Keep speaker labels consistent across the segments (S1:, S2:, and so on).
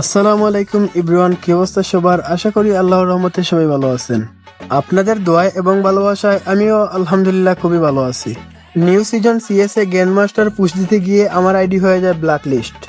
S1: আসসালামু আলাইকুম ইব্রাহান কি অবস্থা সবার? আশা করি আল্লাহর রহমতে সবাই ভালো আছেন। আপনাদের দোয়ায় এবং ভালোবাসায় আমিও আলহামদুলিল্লাহ খুবই ভালো আছি। New season CSA grand master push দিতে গিয়ে আমার আইডি হয়ে যায় ব্ল্যাক লিস্ট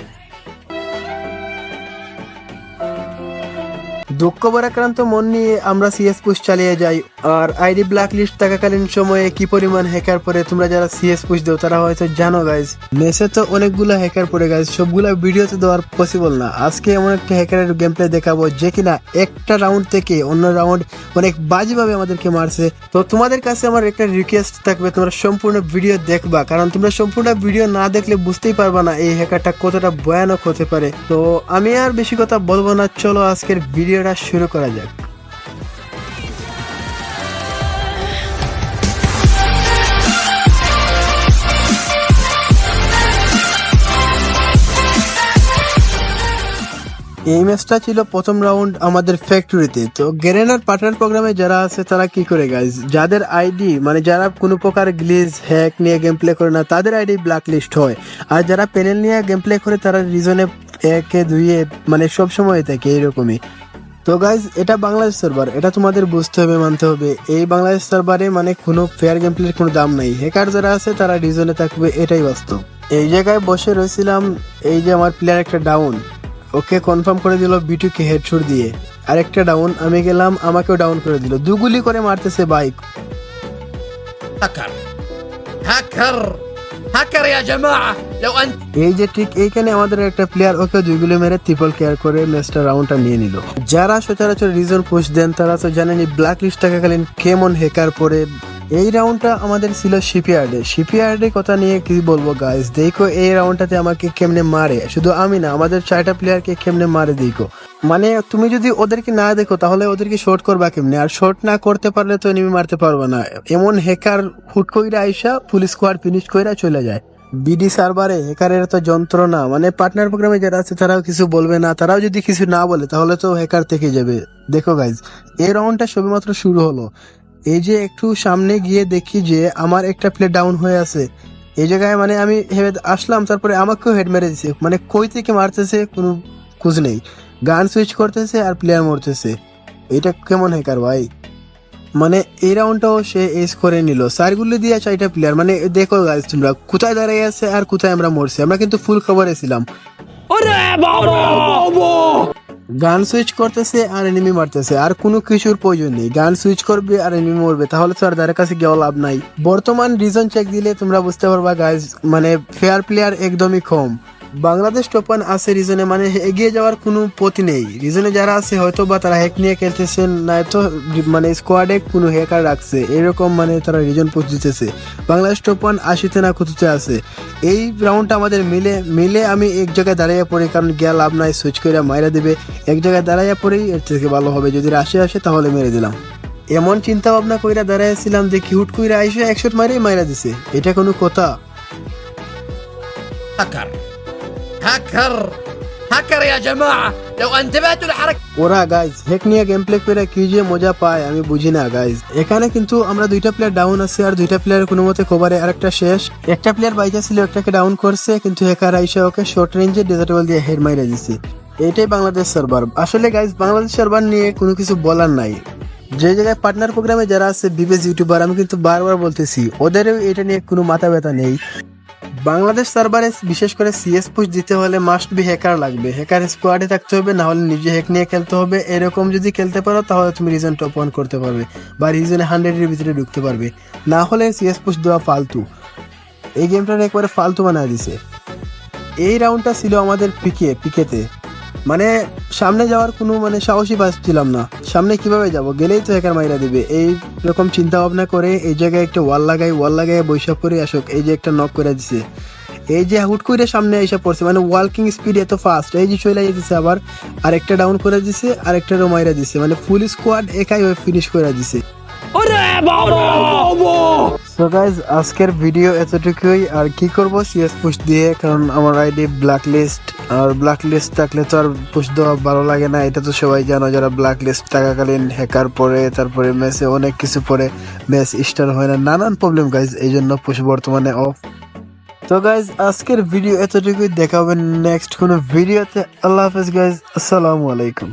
S1: দুঃখ পরাক্রান্ত মন নিয়ে আমরা সিএস পুশ চালিয়ে যাই। আর আইডি ব্ল্যাক লিস্ট থাকাকালীন সময়ে কি পরিমাণ হ্যাকার পরে তোমরা যারা সিএস পুশ দেও, তারা হয়তো জানো গাইজ মেসে তো অনেকগুলো হ্যাকার পরে গাইজ সবগুলো ভিডিওতে দেওয়ার পসিবল না। আজকে এমন একটা হ্যাকারের গেম প্লে দেখাবো যে কিনা একটা রাউন্ড থেকে অন্য রাউন্ড অনেক বাজেভাবে আমাদেরকে মারছে। তো তোমাদের কাছে আমার একটা রিকোয়েস্ট থাকবে, তোমরা সম্পূর্ণ ভিডিও দেখবা। কারণ তোমরা সম্পূর্ণ ভিডিও না দেখলে বুঝতেই পারবা না এই হ্যাকারটা কতটা ভয়ানক হতে পারে। তো আমি আর বেশি কথা বলব না। চলো আজকের ভিডিওটা শুরু করা যাক। এই ম্যাচটা ছিল প্রথম রাউন্ড আমাদের ফ্যাক্টরিতে। তো গেরেনার পার্টনার প্রোগ্রামে যারা আছে, তারা কি করে গাইজ যাদের আইডি মানে যারা কোনো প্রকার গ্লিজ, হ্যাক নিয়ে গেম প্লে করে না, তাদের আইডি ব্ল্যাক লিস্ট হয়। আর যারা প্যানেল নিয়ে গেম প্লে করে, তারা রিজনে একে, দুইয়ে মানে সব সময় থাকে এইরকমই। তো গাইজ এটা বাংলাদেশ সার্ভার এটা তোমাদের বুঝতে হবে, মানতে হবে। এই বাংলাদেশ সার্ভারে মানে কোনো ফেয়ার গেম প্লের কোনো দাম নাই। হ্যাকার যারা আছে, তারা ডিজনে থাকবে, এটাই বাস্তব। এই জায়গায় বসে রয়েছিলাম, এই যে আমার প্লেয়ার একটা ডাউন ওকে কনফার্ম করে দিল বিটুকে হেডশুট দিয়ে। আরেকটা ডাউন আমি গেলাম, আমাকেও ডাউন করে দিল। দুগুলি করে মারতেছে বাইক
S2: হ্যাকার হ্যাকার হ্যাকার ইয়া জামাআ লাউ আন
S1: এই যে ঠিক এইখানে আমাদের একটা প্লেয়ার ওকে দুইগুলো মেরে ট্রিপল কেয়ার করে ম্যাচটা রাউন্ডটা নিয়ে নিল। যারা সচরাচর রিজন পুশ দেন, তারা তো জানেনি ব্ল্যাক লিস্ট থাকাকালীন কেমন হেকার পরে এই রাউন্ডটা আমাদের ছিল শিপইয়ার্ডে শিপইয়ার্ডে কথা নিয়ে কি বলব গাইস দেখো, এই রাউন্ডটাতে আমাকে কেমনে মারে? শুধু আমি না, আমাদের চারটা প্লেয়ারকে কেমনে মারে দেখো? মানে তুমি যদি ওদেরকে না দেখো, তাহলে ওদেরকে শর্ট করবা কেমনে? আর শর্ট না করতে পারলে তো এনিমি মারতে পারবে না। এমন হ্যাকার হুট কইরা আইসা পুলিশ স্কোয়াড ফিনিশ কইরা চলে যায়। বিডি সার্ভারে হ্যাকারের তো যন্ত্রণা। মানে পার্টনার প্রোগ্রামে যারা আছে, তারাও কিছু বলবে না। তারাও যদি কিছু না বলে, তাহলে তো হ্যাকার থেকে যাবে। দেখো গাইজ এই রাউন্ডটা সবেমাত্র শুরু হলো। এই যে একটু সামনে গিয়ে দেখি যে আমার একটা প্লে ডাউন হয়ে আছে। এই জায়গায় মানে আমি হেবে আসলাম তারপরে আমাকেও হেড মেরে দিছে। মানে কই থেকে মারতেছে কোনো খোঁজ নেই। গান সুইচ করতেছে আর প্লেয়ার মরতেছে। এটা কেমন হ্যাকার ভাই? মানে এই রাউন্ডটাও সে এস করে নিল। সারগুলো দিয়ে চারটা প্লেয়ার মানে দেখো গাইজ তোমরা কোথায় দাঁড়িয়ে আছে আর কোথায় আমরা মরছি। আমরা কিন্তু ফুল খবরে ছিলাম। গান সুইচ করতেছে, আর এনিমি মারতেছে। আর কোনো কিছুর প্রয়োজন নেই। গান সুইচ করবে, আর এনিমি মরবে। তাহলে তো আর তাদের কাছে গিয়ে লাভ নাই। বর্তমান রিজন চেক দিলে তোমরা বুঝতে পারবা গাইজ মানে ফেয়ার প্লেয়ার একদমই কম। বাংলাদেশ টোপান আছে রিজনে মানে এগিয়ে যাওয়ার কোনো পথ নেই। রিজনে যারা আছে হয়তো বা তারা হ্যাক নিয়ে খেলতেছে না তো মানে স্কোয়াডে কোনো হ্যাকার রাখছে। এরকম মানে তারা রিজন পৌঁছতেছে বাংলাদেশ টোপান আসিতে না কুতুতে আছে। এই রাউন্ডটা আমাদের মিলে মিলে আমি এক জায়গায় দাঁড়াইয়া পড়ি, কারণ গিয়া লাভ নাই সুইচ করে মাইরা দেবে। এক জায়গায় দাঁড়াইয়া পড়েই এর থেকে ভালো হবে। যদি রাশি আসে, তাহলে মেরে দিলাম। এমন চিন্তা ভাবনা কইরা দাঁড়াইছিলাম যে, কি হুট কইরা আইসে একশো মারেই মাইরা দিছে। এটা কোনো কথা?
S2: আকার هاكر هاكر يا جماعة لو انتبهتوا لحركة
S1: ওরা গাইজ হ্যাক নিয়ে গেম প্লে করে কি যে মজা পায় আমি বুঝি না গাইজ এখানে কিন্তু আমরা দুইটা প্লেয়ার ডাউন আছে আর দুইটা প্লেয়ার কোনো মতে কভারে আরেকটা শেষ একটা প্লেয়ার বাইজা ছিল একটাকে ডাউন করছে কিন্তু হ্যাকার আইসা ওকে শর্ট রেঞ্জে ডিজার্টেবল দিয়ে হেড মাইরা দিছে এইটাই বাংলাদেশ সার্ভার আসলে গাইজ বাংলাদেশ সার্ভার নিয়ে কোনো কিছু বলার নাই যে জায়গায় পার্টনার প্রোগ্রামে যারা আছে বিবেজ ইউটিউবার আমি কিন্তু বারবার বলতেছি ওদেরও এটা নিয়ে কোনো মাথা ব্যথা নেই বাংলাদেশ সার্ভারে বিশেষ করে সিএস পুশ দিতে হলে মাস্ট বি হ্যাকার লাগবে। হ্যাকার স্কোয়াডে থাকতে হবে, না হলে নিজে হ্যাক নিয়ে খেলতে হবে। এরকম যদি খেলতে পারো, তাহলে তুমি রিজন টপ ওয়ান করতে পারবে বা রিজনে হান্ড্রেডের ভিতরে ঢুকতে পারবে। না হলে সিএস পুশ দেওয়া ফালতু। এই গেমটা একবারে ফালতু বানায় দিছে। এই রাউন্ডটা ছিল আমাদের পিকে, পিকেতে। মানে সামনে যাওয়ার কোনো মানে সাহসী পাচ্ছিলাম না। সামনে কীভাবে যাব? গেলেই তো হ্যাকার মাইরা দিবে। এই রকম চিন্তা ভাবনা করে এই জায়গায় একটা ওয়াল লাগাই ওয়াল লাগাই বৈশাখ করে আসুক এই যে একটা নক করে দিছে। এই যে হুট করে সামনে এসে পড়ছে মানে ওয়ালকিং স্পিড এত ফাস্ট এই যে চলে যেতেছে আবার আরেকটা ডাউন করে দিছে আরেকটা মাইরা দিছে। মানে ফুল স্কোয়াড একাই ফিনিশ করে দিছে। সো গাইজ আজকের ভিডিও এতটুকুই। আর কি করব? সিএস পুশ দিয়ে, কারণ আমার আইডি ব্ল্যাক লিস্ট আর ব্ল্যাক লিস্ট থাকলে তো আর পুশ দেওয়া ভালো লাগে না। এটা তো সবাই জানো, যারা ব্ল্যাক লিস্ট থাকাকালীন হ্যাকার পরে তারপরে ম্যাচে অনেক কিছু পরে ম্যাচ স্টার হয় না। নানান প্রবলেম গাইজ এই জন্য পুশ বর্তমানে অফ তো গাইজ আজকের ভিডিও এতটুকুই। দেখাবেন নেক্সট কোনো ভিডিওতে আল্লাহ হাফেজ গাইজ আসসালামু আলাইকুম।